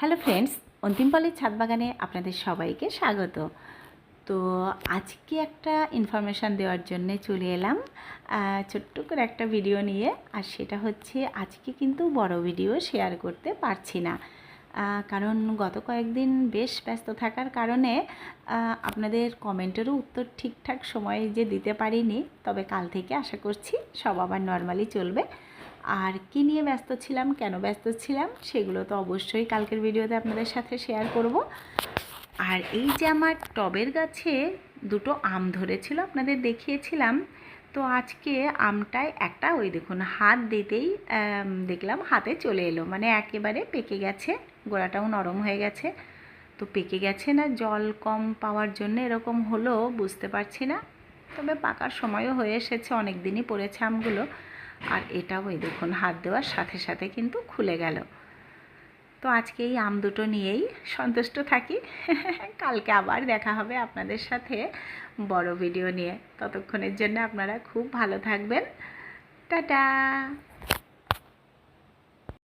Hello friends অন্তিমপালের ছাদ বাগানে আপনাদের সবাইকে স্বাগত। তো আজকে একটা ইনফরমেশান দেওয়ার জন্য চলে এলাম ছোট্ট করে একটা ভিডিও নিয়ে। আর সেটা হচ্ছে, আজকে কিন্তু বড় ভিডিও শেয়ার করতে পারছি না। কারণ গত কয়েকদিন বেশ ব্যস্ত থাকার কারণে আপনাদের কমেন্টেরও উত্তর ঠিকঠাক সময়ে যে দিতে পারিনি, তবে কাল থেকে আশা করছি সব আবার নর্মালি চলবে। আর কি নিয়ে ব্যস্ত ছিলাম, কেন ব্যস্ত ছিলাম, সেগুলো তো অবশ্যই কালকের ভিডিওতে আপনাদের সাথে শেয়ার করব। আর এই যে আমার টবের গাছে দুটো আম ধরেছিল, আপনাদের দেখিয়েছিলাম। তো আজকে আমটায় একটা ওই দেখুন, হাত দিতেই দেখলাম হাতে চলে এলো মানে একেবারে পেকে গেছে, গোড়াটাও নরম হয়ে গেছে। তো পেকে গেছে না, জল কম পাওয়ার জন্য এরকম হলো, বুঝতে পারছি না। তবে পাকার সময়ও হয়ে এসেছে অনেক দিনই পড়েছে আমগুলো। আর এটাও এই দেখুন, হাত দেওয়ার সাথে সাথে কিন্তু খুলে গেল। তো আজকে এই আম দুটো নিয়েই সন্তুষ্ট থাকি। কালকে আবার দেখা হবে আপনাদের সাথে বড় ভিডিও নিয়ে। ততক্ষণের জন্য আপনারা খুব ভালো থাকবেন। টাটা!